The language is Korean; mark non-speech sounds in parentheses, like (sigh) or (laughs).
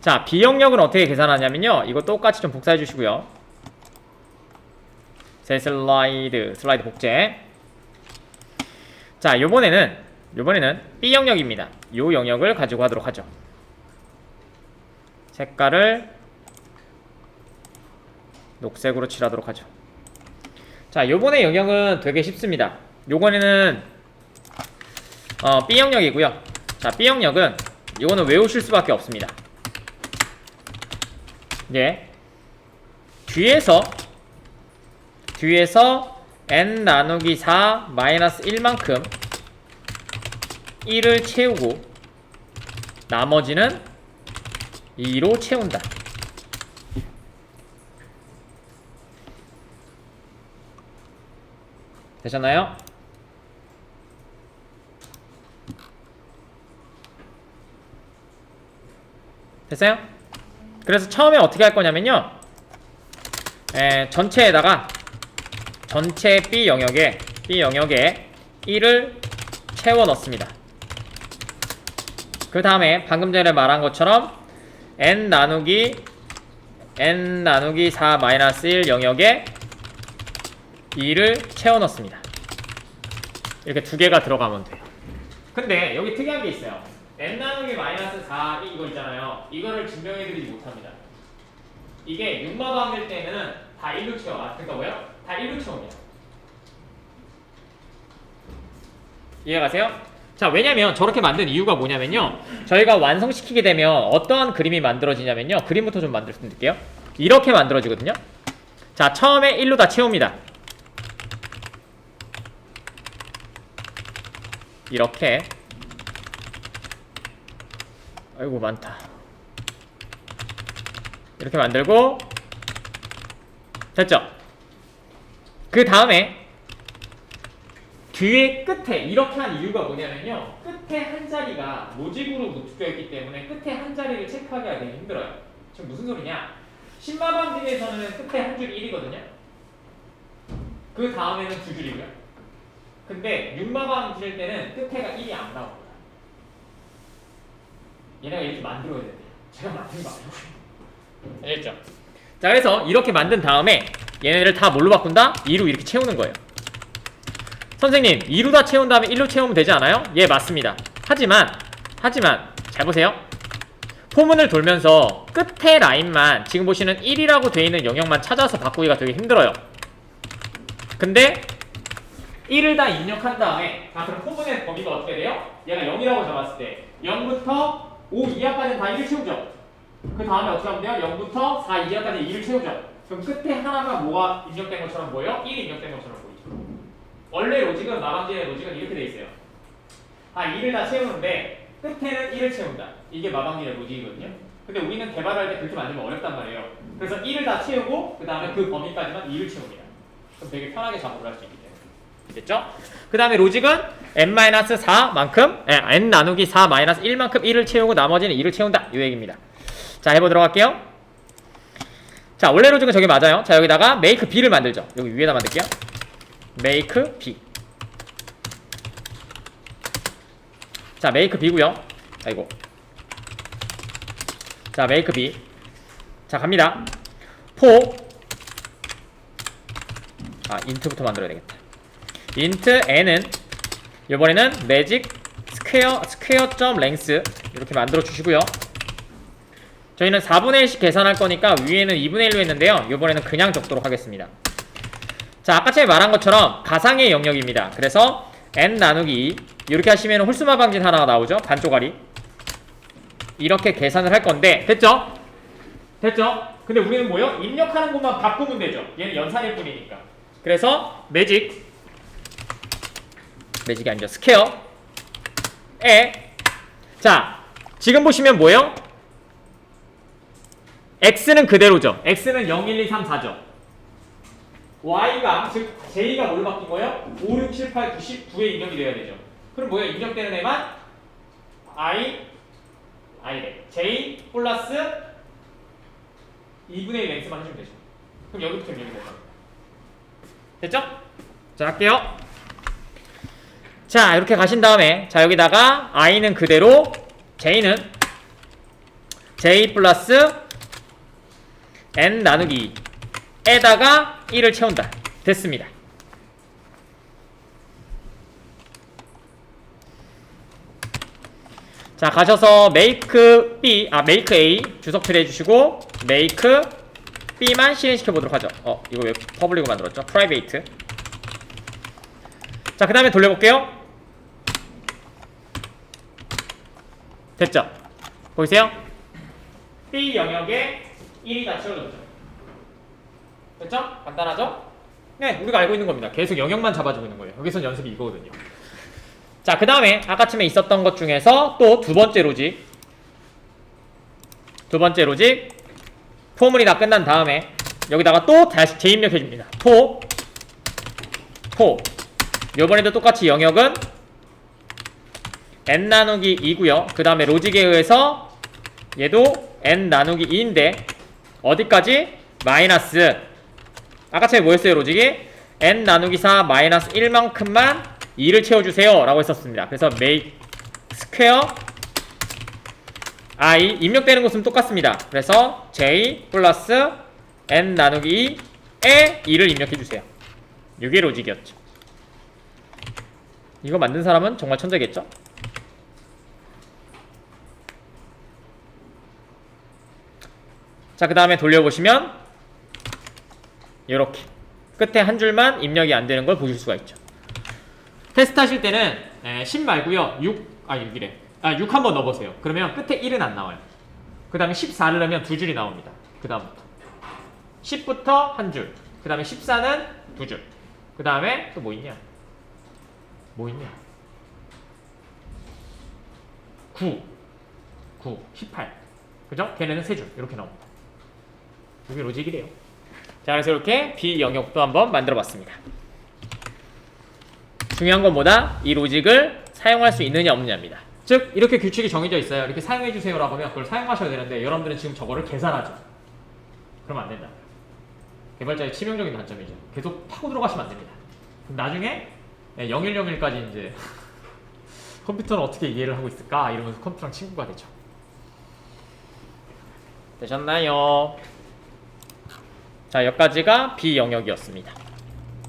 자, 비영역은 어떻게 계산하냐면요. 이거 똑같이 좀 복사해 주시고요. 세 슬라이드, 슬라이드 복제. 자, 요번에는, 요번에는 B 영역입니다. 요 영역을 가지고 하도록 하죠. 색깔을 녹색으로 칠하도록 하죠. 자, 요번에 영역은 되게 쉽습니다. 요번에는 어, B 영역이고요. 자, B 영역은 이거는 외우실 수밖에 없습니다. 예. 뒤에서 뒤에서 n 나누기 4 마이너스 1만큼 1을 채우고 나머지는 2로 채운다. 되셨나요? 됐어요? 그래서 처음에 어떻게 할 거냐면요. 에, 전체에다가 전체 B 영역에 B 영역에 1을 채워 넣습니다. 그 다음에 방금 전에 말한 것처럼 n 나누기 n 나누기 4 마이너스 1 영역에 2를 채워 넣습니다. 이렇게 두 개가 들어가면 돼요. 근데 여기 특이한 게 있어요. N 나누기 마이너스 4 이거 있잖아요. 이거를 증명해드리지 못합니다. 이게 6마방일 때는 다 1로 채워. 아, 그러니까 뭐요? 다 1로 채웁니다. 이해가세요? 자, 왜냐면 저렇게 만든 이유가 뭐냐면요. 저희가 완성시키게 되면 어떠한 그림이 만들어지냐면요. 그림부터 좀 만들어드릴게요. 이렇게 만들어지거든요. 자, 처음에 1로 다 채웁니다. 이렇게 아이고 많다. 이렇게 만들고 됐죠? 그 다음에 뒤에 끝에 이렇게 한 이유가 뭐냐면요. 끝에 한 자리가 로직으로 노출되어 있기 때문에 끝에 한 자리를 체크하기가 되게 힘들어요. 지금 무슨 소리냐? 10마방 중에서는 끝에 한 줄이 1이거든요. 그 다음에는 두 줄이고요. 근데 6마방 지을 때는 끝에가 1이 안 나옵니다. 얘네가 이렇게 만들어야 된대요. 제가 만든 거 아니고요. 알겠죠? 자, 그래서 이렇게 만든 다음에 얘네를 다 뭘로 바꾼다? 2로 이렇게 채우는 거예요. 선생님, 2로 다 채운 다음에 1로 채우면 되지 않아요? 예, 맞습니다. 하지만, 하지만, 잘 보세요. 포문을 돌면서 끝에 라인만 지금 보시는 1이라고 되어 있는 영역만 찾아서 바꾸기가 되게 힘들어요. 근데 1을 다 입력한 다음에 자 그럼 포문의 범위가 어떻게 돼요? 얘가 0이라고 잡았을 때 0부터 5 이하까지는 다 1을 채우죠. 그 다음에 어떻게 하면 돼요? 0부터 4 이하까지 2를 채우죠. 그럼 끝에 하나만 뭐가 입력된 것처럼 보여요? 1이 입력된 것처럼 보이죠. 원래 로직은 마방지의 로직은 이렇게 돼 있어요. 아 2를 다 채우는데 끝에는 1을 채운다. 이게 마방지의 로직이거든요. 근데 우리는 개발할 때 그렇게 만들면 어렵단 말이에요. 그래서 1을 다 채우고 그 다음에 그 범위까지만 2를 채웁니다. 그럼 되게 편하게 작업을 할 수 있기 때문에. 됐죠? 그 다음에 로직은 n-4만큼 예, n 나누기 4-1만큼 1을 채우고 나머지는 2를 채운다. 이 얘기입니다. 자 해보도록 할게요. 자 원래 로직은 저게 맞아요. 자 여기다가 make b를 만들죠. 여기 위에다 만들게요. make b. 자 make b고요. 아이고. 자 make b. 자 갑니다. 포 아, 인트부터 만들어야 되겠다. int n은 이번에는 magic square square 점 length 이렇게 만들어 주시고요. 저희는 4분의 1씩 계산할 거니까 위에는 2분의 1로 했는데요. 이번에는 그냥 적도록 하겠습니다. 자, 아까 전에 말한 것처럼 가상의 영역입니다. 그래서 n 나누기 2 이렇게 하시면 홀수마 방진 하나가 나오죠. 반쪽알이. 이렇게 계산을 할 건데 됐죠? 됐죠? 근데 우리는 뭐요? 입력하는 것만 바꾸면 되죠. 얘는 연산일 뿐이니까. 그래서 매직 매직이 아니죠. 스퀘어 에 자, 지금 보시면 뭐예요? x는 그대로죠. x는 0, 1, 2, 3, 4죠. y가 즉 j가 뭘로 바뀐 거예요? 5, 6, 7, 8, 9, 10, 9에 입력이 돼야 되죠. 그럼 뭐예요? 입력되는 애만 i i래. j 플러스 2분의 1 x만 해주면 되죠. 그럼 여기부터 입력이 되죠. 됐죠? 자 할게요. 자 이렇게 가신 다음에 자 여기다가 i는 그대로 j는 j 플러스 n 나누기 에다가 1을 채운다. 됐습니다. 자 가셔서 make b 아 make a 주석 처리해 주시고 make b만 실행시켜 보도록 하죠. 어 이거 왜 퍼블릭으로 만들었죠? private. 자그 다음에 돌려볼게요. 됐죠? 보이세요? b 영역에 1이 다 채워졌죠. 됐죠? 간단하죠? 네, 우리가 알고 있는 겁니다. 계속 영역만 잡아주고 있는 거예요. 여기선 연습이 이거거든요. 자, 그 다음에 아까쯤에 있었던 것 중에서 또 두 번째 로직. 두 번째 로직. 포물이 다 끝난 다음에 여기다가 또 다시 재입력해 줍니다. 포, 포. 요번에도 똑같이 영역은 n 나누기 2고요. 그 다음에 로직에 의해서 얘도 n 나누기 2인데 어디까지? 마이너스 아까처럼 뭐였어요 로직이? n 나누기 4 마이너스 1만큼만 2를 채워주세요 라고 했었습니다 그래서 make 스퀘어 i 입력되는 곳은 똑같습니다 그래서 j 플러스 n 나누기 2에 2를 입력해주세요 이게 로직이었죠 이거 만든 사람은 정말 천재겠죠? 자, 그 다음에 돌려보시면 이렇게 끝에 한 줄만 입력이 안 되는 걸 보실 수가 있죠. 테스트 하실 때는 에, 10 말고요. 6, 아 6이래. 아, 6 한번 넣어보세요. 그러면 끝에 1은 안 나와요. 그 다음에 14를 넣으면 두 줄이 나옵니다. 그 다음부터 10부터 한 줄. 그 다음에 14는 두 줄. 그 다음에 또 뭐 있냐? 뭐 있냐? 9, 9, 18. 그죠? 걔네는 세 줄. 이렇게 나옵니다. 이게 로직이래요. 자, 그래서 이렇게 B 영역도 한번 만들어 봤습니다. 중요한 건 뭐다? 이 로직을 사용할 수 있느냐 없느냐입니다. 즉, 이렇게 규칙이 정해져 있어요. 이렇게 사용해 주세요라고 하면 그걸 사용하셔야 되는데 여러분들은 지금 저거를 계산하죠. 그러면 안 된다. 개발자의 치명적인 단점이죠. 계속 파고 들어가시면 안 됩니다. 나중에 0101까지 이제 (laughs) 컴퓨터는 어떻게 이해를 하고 있을까? 이러면서 컴퓨터랑 친구가 되죠. 되셨나요? 자, 여기까지가 B 영역이었습니다.